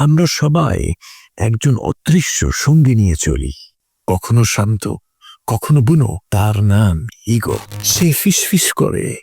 আমরা সবাই একজন অদৃশ্য সঙ্গী নিয়ে চলি। কখনো শান্ত, কখনো বুনো, তার নাম ইগো। সে ফিসফিস করে,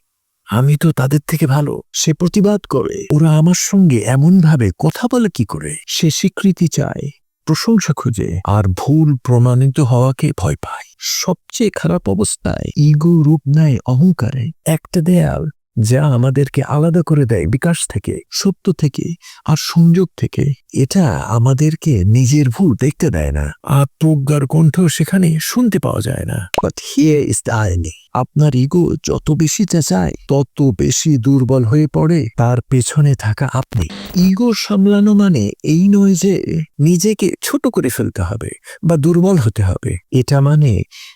আমি তো তাদের থেকে ভালো, সে প্রতিবাদ করে। ওরা আমার সঙ্গে এমন ভাবে কথা বলে কি করে? সে স্বীকৃতি চায়, প্রশংসা খুঁজে, আর ভুল প্রমাণিত হওয়াকে ভয় পায়। সবচেয়ে খারাপ অবস্থায় ইগো রূপ নেয় অহংকারে। একটা দেয়াল যা আমাদেরকে আলাদা করে দেয় বিকাশ থেকে, সত্য থেকে আর সংযোগ থেকে। এটা আমাদেরকে নিজের ভুল দেখতে দেয় না, আর প্রজ্ঞার কণ্ঠ সেখানে শুনতে পাওয়া যায় না। আপনার ইগো যত বেশি চেঁচায়, তত বেশি দুর্বল হয়ে পড়ে, তার পেছনে থাকা আপনি। ইগো সামলানো মানে এই নয় যে নিজেকে ছোট করে ফেলতে হবে বা দুর্বল হতে হবে। এটা মানে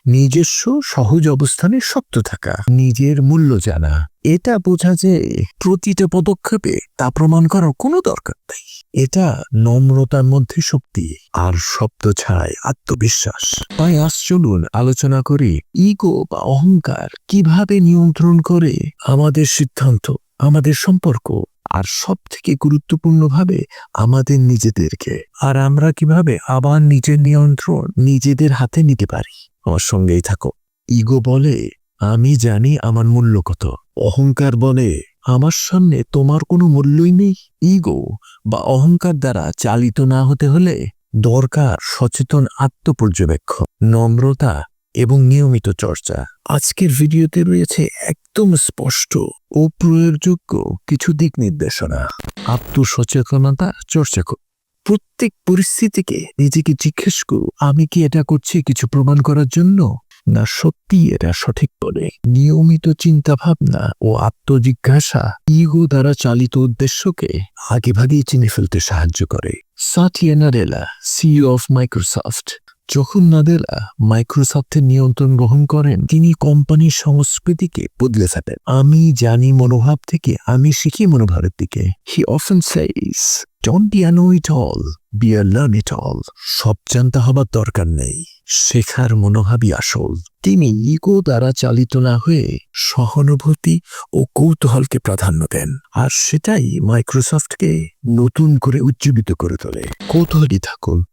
নিজস্ব সহজ অবস্থানে শক্ত থাকা, নিজের মূল্য জানা। এটা বোঝা যে প্রতিটা পদক্ষেপে তা প্রমাণ করার কোনো দরকার নেই। এটা নম্রতার মধ্যে শক্তি আর শব্দ ছাড়াই আত্মবিশ্বাস। তাই আজ চলুন আলোচনা করি ইগো বা অহংকার কীভাবে নিয়ন্ত্রণ করে আমাদের সিদ্ধান্ত, আমাদের সম্পর্ক আর সব থেকে গুরুত্বপূর্ণভাবে আমাদের নিজেদেরকে। আর আমরা কীভাবে আবার নিজের নিয়ন্ত্রণ নিজেদের হাতে নিতে পারি? আমার সঙ্গেই থাকো। ইগো বলে আমি জানি আমার মূল্য কত। অহংকার বলে আমার সামনে তোমার কোনো মূল্যই নেই। ইগো বা অহংকার দ্বারা চালিত না হতে হলে দরকার সচেতন আত্মপর্যবেক্ষণ নম্রতা এবং নিয়মিত চর্চা। আজকের ভিডিওতে রয়েছে একদম স্পষ্ট ও প্রয়োগযোগ্য কিছু দিক নির্দেশনা। আত্মসচেতনতা চর্চা করুন প্রত্যেক পরিস্থিতিকে নিজেকে জিজ্ঞেস করু, আমি কি এটা করছি কিছু প্রমাণ করার জন্য? না সত্যি এটা সঠিক বলে? নিয়মিত চিন্তা ভাবনা ও আত্মজিজ্ঞাসা ইগো দ্বারা চালিত উদ্দেশ্যকে আগেভাগেই চিনে ফেলতে সাহায্য করে। Satya Nadella CEO of Microsoft যখন নাদেলা মাইক্রোসফটের নিয়ন্ত্রণ গ্রহণ করেন, তিনি কোম্পানির সংস্কৃতিকে বদলে ফেলেন। আমি জানি মনোভাব থেকে, আমি শিখি মনোভাবের দিকে। He often says don't be it all be a learn it all সব জানতে হবার দরকার নেই, শেখার মনোভাবই আসল। তিনি ইগো দ্বারা চালিত না হয়ে সহানুভূতি ও কৌতূহলকে প্রাধান্য দেন। আর সেটাই মাইক্রোসফটকে নতুন করে উজ্জীবিত করে তোলে। কৌতূহলী থাকুন।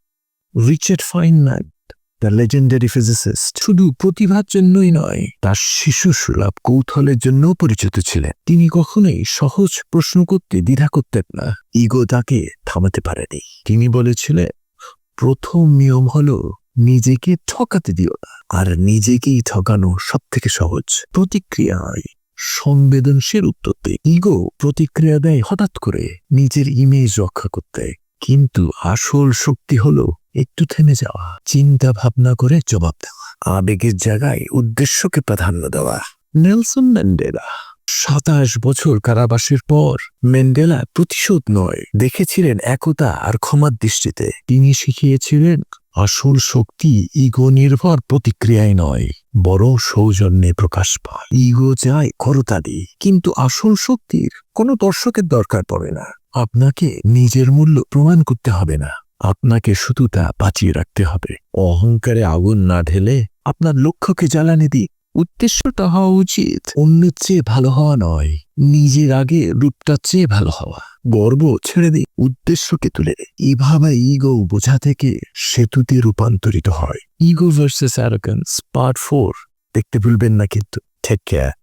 Richard Feynman, the legendary physicist, শুধু প্রতিভার জন্যই নয়, তার শিশু সুলভ কৌতূহলের জন্যও পরিচিত ছিলেন। তিনি কখনোই সহজ প্রশ্ন করতে দ্বিধা করতেন না। ইগো তাকে থামাতে পারেনি। তিনি বলেছিলেন, প্রথম নিয়ম হলো নিজেকে ঠকাতে দিও না, আর নিজেকেই ঠকানো সব থেকে সহজ প্রতিক্রিয়ায় সংবেদনশীল উত্তর দেয় ইগো প্রতিক্রিয়া দেয় হঠাৎ করে নিজের ইমেজ রক্ষা করতে। কিন্তু আসল শক্তি হলো একটু থেমে যাওয়া, চিন্তা ভাবনা করে জবাব দেওয়া। আবেগের জায়গায় উদ্দেশ্যকে প্রাধান্য দেওয়া। নেলসন ম্যান্ডেলা, সাতাশ বছর কারাবাসের পর ম্যান্ডেলা প্রতিশোধ নয়, দেখেছিলেন একতা আর ক্ষমার দৃষ্টিতে। তিনি শিখিয়েছিলেন, আসল শক্তি ইগো নির্ভর প্রতিক্রিয়ায় নয়, বরং সৌজন্যে প্রকাশ পায়। ইগো চায় করতালি কিন্তু আসল শক্তির কোনো দর্শকের দরকার পড়ে না। আপনাকে নিজের মূল্য প্রমাণ করতে হবে না। আপনাকে শুধু তা বাঁচিয়ে রাখতে হবে। অহংকারে আগুন না ঢেলে আপনার লক্ষ্যকে জ্বালানি দিই। উদ্দেশ্যটা হওয়া উচিত। অন্যের চেয়ে ভালো হওয়া নয়। নিজের আগে রূপটার চেয়ে ভালো হওয়া। গর্ব ছেড়ে দিই। উদ্দেশ্যকে তুলে এভাবে ইগো বোঝা থেকে সেতুতে রূপান্তরিত হয়। Ego versus arrogance, part four. দেখতে ভুলবেন না কিন্তু। Take care